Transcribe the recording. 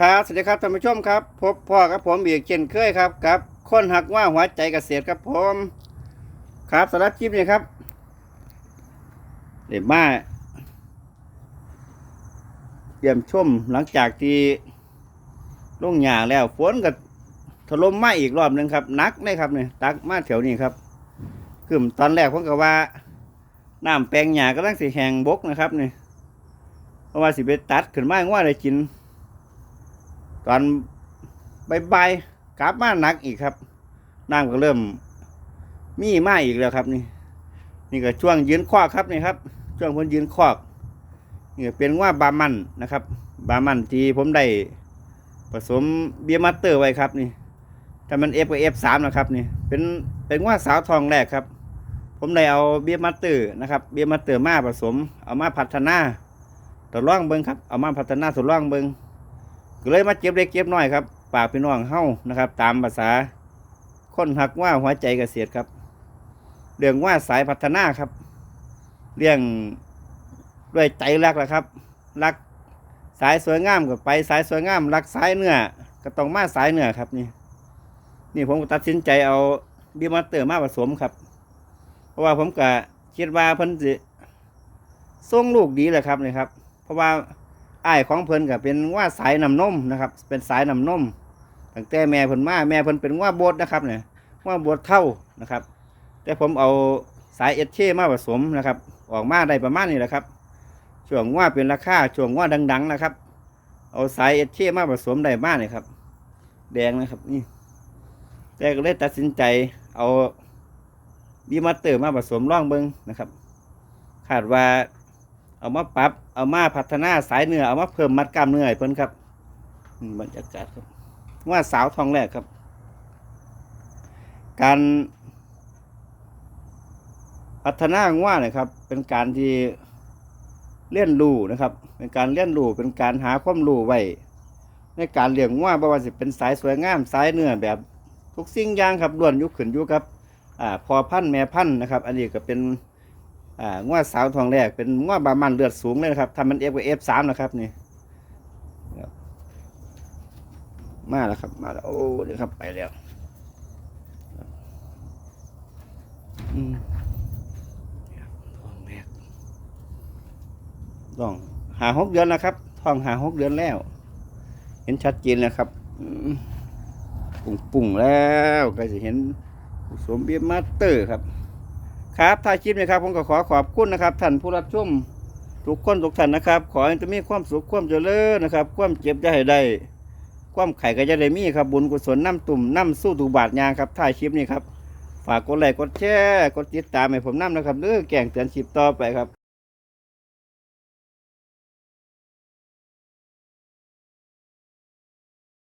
ครับสวัสดีครับท่านผู้ชมครับ พบพ่อกับผมอีกเช่นเคยครับกับคนหักว่าหัวใจเกษตรครับผมครับสำหรับคลิปนี้ครับเดี๋ยวมาเยี่ยมชมหลังจากที่ลงหยางแล้วฝนก็ถล่มมาอีกรอบหนึ่งครับนักเลยครับเนี่ยตักมาแถวนี้ครับคือตอนแรกผมก็ว่าน้ำแปลงหญ้ากำลังสิแหงบกนะครับเนี่ยเพราะว่าสิไปตัดขึ้นมาว่าได้กิน ตอนบ่ายๆกลับมาหนักอีกครับน้ำก็เริ่มมีมาอีกแล้วครับนี่ นี่ก็ช่วงยืนคอกครับนี่ครับ ช่วงพ้นยืนคอกนี่เป็นว่าบามันนะครับ บามันที่ผมได้ผสมเบียร์มาสเตอร์ไว้ครับนี่ถ้ามันเอฟกับเอฟสามนะครับนี่เป็นเป็นว่าสาวทองแรกครับ ผมได้เอาเบียร์มาสเตอร์นะครับเบียร์มาสเตอร์มาผสม เอามาพัฒนาทดลองเบิ้งครับเอามาพัฒนาทดลองเบิ้ง ก็เลยมาเก็บเล็กเก็บน้อยครับปากพี่น้องเฮ้านะครับ ตามภาษาคนหักว่าหัวใจเกษตรครับ เรื่องว่าสายพัฒนาครับ เรื่องด้วยใจรักแหละครับ รักสายสวยงามก็ไปสายสวยงาม รักสายเนื้อก็ต้องมาสายเนื้อครับนี่ นี่ผมตัดสินใจเอาบีมาเตอร์มาผสมครับ เพราะว่าผมก็คิดว่าเพิ่นสิส่งลูกดีแหละครับนี่ครับ เพราะว่า อ้ายของเพิ่นก็เป็นว่าสายน้ำนมนะครับ เป็นสายน้ำนมตั้งแต่แม่เพิ่นมาแม่เพิ่นเป็นว่าโบดนะครับเนี่ยว่าโบดเท่านะครับ แต่ผมเอาสายเอชเช่มาผสมนะครับ ออกมาได้ประมาณนี้แหละครับช่วงว่าเป็นราคาช่วงว่าดังๆนะครับ เอาสายเอชเช่มาผสมได้มากเลยครับ แดงนะครับนี่แต่ก็เลยตัดสินใจเอาบีมาเตอร์มาผสมร่องเบิงนะครับคาดว่า เอามาปรับ เอามาพัฒนาสายเนื้อ เอามาเพิ่มมัดกล้ามเนื้อให้เพิ่นครับอืมบรรยากาศครับว่าสาวทองแรกครับ การพัฒนาว่าเนี่ยครับ เป็นการที่เลี้ยนรู้นะครับ เป็นการเลี้ยนรู้เป็นการหาความรู้ไว้ในการเลี้ยงว่าบ่ว่าสิเป็นสายสวยงามสายเนื้อแบบทุกสิ่งอย่างครับล้วนยุคขึ้นอยู่กับอ่าพอพันแม่พันนะครับ อันนี้ก็เป็น อ่างวดสาวทองแรกเป็นงวดบามันเลือดสูงเลยนะครับทำมันเอฟกับเอฟสามนะครับนี่ครับมาแล้วครับมาแล้วโอ้เดี๋ยวครับไปแล้วอืมครับทองแรกลองหาหกเดือนแล้วครับทองหาหกเดือนแล้ว เห็นชัดเจนแล้วครับอืมปุ่งปุ่งๆแล้วก็จะเห็นสมเบียร์มาสเตอร์ครับ ครับถ้าคลิปนี้ครับผมก็ขอขอบคุณนะครับท่านผู้รับชมทุกคนทุกท่านนะครับ ขอให้จะมีความสุขความเจริญนะครับ ความเจ็บจะให้ได้ ความไข่ก็จะได้มีครับบุญกุศลน้ำตุ่มน้ำสู้ถูกบาทยางครับถ่าคลิปนี้ครับ ฝากกดไลค์กดแชร์กดติดตามให้ผมน้ำนะครับเด้อแก่งเตือนคลิปต่อไปครับ